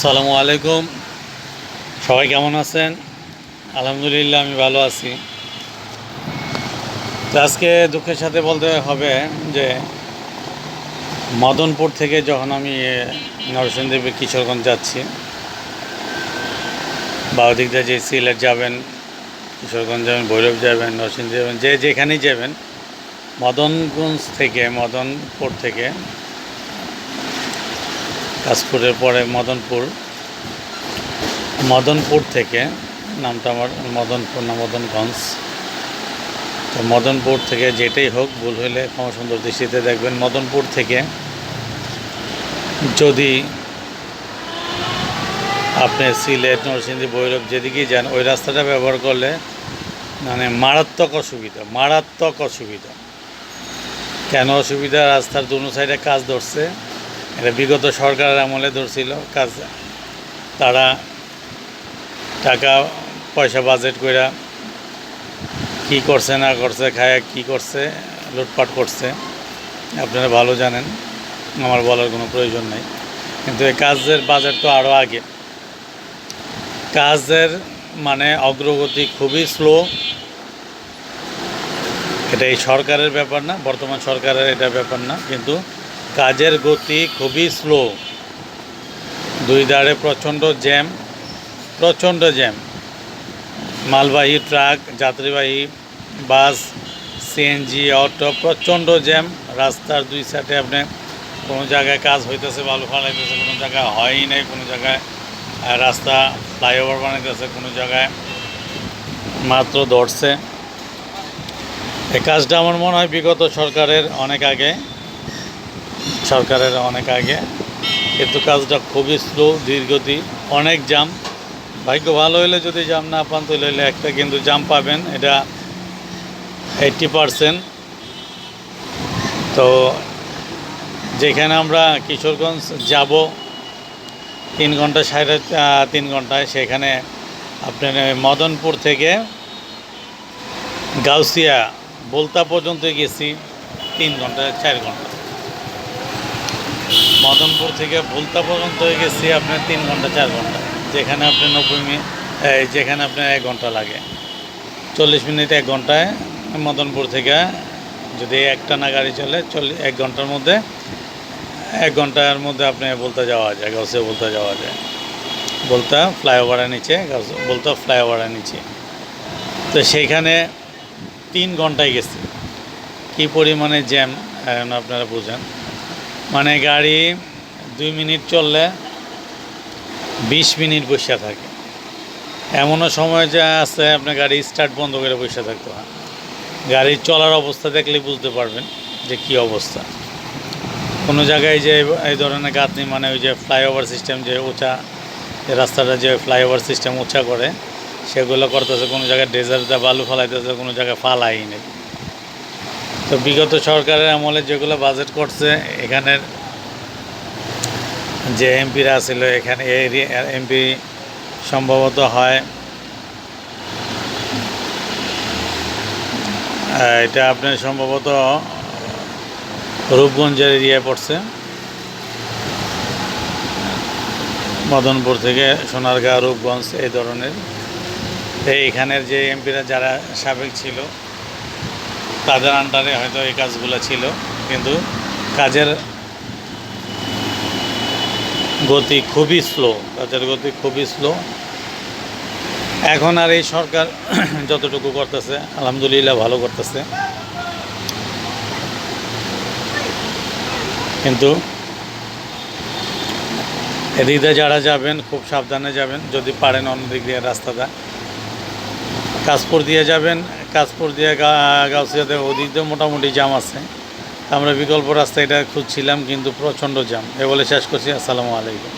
আসসালামু আলাইকুম। সবাই কেমন আছেন? আলহামদুলিল্লাহ, আমি ভালো আছি। আজকে দুঃখের সাথে বলতে হবে যে, মদনপুর থেকে যখন আমি নরসিংদীপে কিশোরগঞ্জ যাচ্ছি, বা ওদিক দিয়ে যে সিলেট যাবেন, কিশোরগঞ্জ যাবেন, ভৈরব যাবেন, নরসিংদী যাবেন, যে যেখানেই যাবেন, মদনগঞ্জ থেকে, মদনপুর থেকে কাশপুরের পরে মদনপুর। মদনপুর থেকে নামটা আমার মদনপুর না, মদনগঞ্জ। তো মদনপুর থেকে যেটাই হোক, ভুল হলে ক্ষমা সুন্দর দৃষ্টিতে দেখবেন। মদনপুর থেকে যদি আপনি সিলেট, নরসিংদী ভৈরব যেদিকেই যান, ওই রাস্তাটা ব্যবহার করলে মানে মারাত্মক অসুবিধা মারাত্মক অসুবিধা। কেন অসুবিধা? রাস্তার দুনো সাইডে কাজ ধরছে। এটা বিগত সরকারের আমলে ধরছিল কাজ। তারা টাকা, পয়সা বাজেট কইরা কি করছে, না করছে, খায়া কি করছে, লুটপাট করছে, আপনারা ভালো জানেন, আমার বলার কোনো প্রয়োজন নেই। কিন্তু এই কাজের বাজেট তো আরও আগে। কাজের মানে অগ্রগতি খুবই স্লো এটা এই সরকারের ব্যাপার না, বর্তমান সরকারের এটা ব্যাপার না। কিন্তু কাজের গতি খুবই স্লো দুই ধারে প্রচণ্ড জ্যাম প্রচণ্ড জ্যাম। মালবাহী ট্রাক, যাত্রীবাহী বাস সিএনজি অটো প্রচণ্ড জ্যাম। রাস্তার দুই সাইডে আপনি কোনো জায়গায় কাজ হইতেছে, বালু ফালাইতেছে, কোনো জায়গায় হয়ই নাই, কোনো জায়গায় রাস্তা ফ্লাইওভার বানাইতেছে, কোনো জায়গায় মাত্র ধরছে। এই কাজটা আমার মনে হয় বিগত সরকারের অনেক আগে সরকারের অনেক আগে। কিন্তু কাজটা খুবই স্লো ধীরগতি অনেক জাম ভাগ্য ভালো হলে যদি জাম না পান, তাহলে হলে একটা কিন্তু জাম পাবেন। এটা এইটটি পারসেন্ট তো যেখানে আমরা কিশোরগঞ্জ যাব, তিন ঘণ্টা সাড়ে তিন ঘন্টায়, সেখানে আপনার মদনপুর থেকে গাউসিয়া, বলতা পর্যন্ত গেছি, তিন ঘণ্টা, চার ঘণ্টা। মদনপুর থেকে ভুলতা পর্যন্ত গেছি আপনার তিন ঘণ্টা, চার ঘণ্টা। যেখানে আপনার নব্বই মিনিট যেখানে আপনার এক ঘণ্টা লাগে। চল্লিশ মিনিট এক ঘন্টায় মদনপুর থেকে যদি একটা না গাড়ি চলে, চল্লিশ, এক ঘণ্টার মধ্যে, এক ঘণ্টার মধ্যে আপনি বলতে যাওয়া যায় গাছে বলতে যাওয়া যায়। বলতা ফ্লাইওভারের নিচে বলতা ফ্লাইওভারের নিচে। তো সেইখানে তিন ঘন্টায় গেছি। কী পরিমাণে জ্যাম আপনারা বুঝেন। মানে গাড়ি দুই মিনিট চললে বিশ মিনিট বসে থাকে। এমনও সময় যা আছে, আপনার গাড়ি স্টার্ট বন্ধ করে বসে থাকতে হয়। গাড়ির চলার অবস্থা দেখলে বুঝতে পারবেন যে কি অবস্থা। কোনো জায়গায় যে এই ধরনের গাঁথনি মানে ওই যে ফ্লাইওভার সিস্টেম যে উঁচা রাস্তাটা যে ফ্লাইওভার সিস্টেম উঁচা করে, সেগুলো করতেছে, কোনো জায়গায় ডেজার্টটা বালু ফালাইতেছে, কোনো জায়গায় ফালাই নেই। তো বিগত সরকারের আমলে যেগুলো বাজেট করছে, এখানের যে এমপিরা ছিল এখানে এমপি সম্ভবত হয় এটা আপনার সম্ভবত রূপগঞ্জের এরিয়ায় পড়ছে। মদনপুর থেকে সোনারগাঁ, রূপগঞ্জ এই ধরনের। এই এখানের যে এমপিরা যারা সাবেক ছিল তাদের আন্ডারে হয়তো এই কাজগুলো ছিল, কিন্তু কাজের গতি খুবই স্লো কাজের গতি খুবই স্লো এখন আর এই সরকার যতটুকু করতেছে, আলহামদুলিল্লাহ ভালো করতেছে। কিন্তু এদিক যারা যাবেন, খুব সাবধানে যাবেন, যদি পারেন অন্যদিক দিয়ে রাস্তাটা। কাশপুর দিয়ে যাবেন কাশপুর দিয়ে গাউসিয়াতে ওদিক মোটামুটি জাম আছে। আমরা বিকল্প রাস্তা এটা খুঁজছিলাম, কিন্তু প্রচণ্ড জাম এ বলে শেষ করছি। আসসালামু আলাইকুম।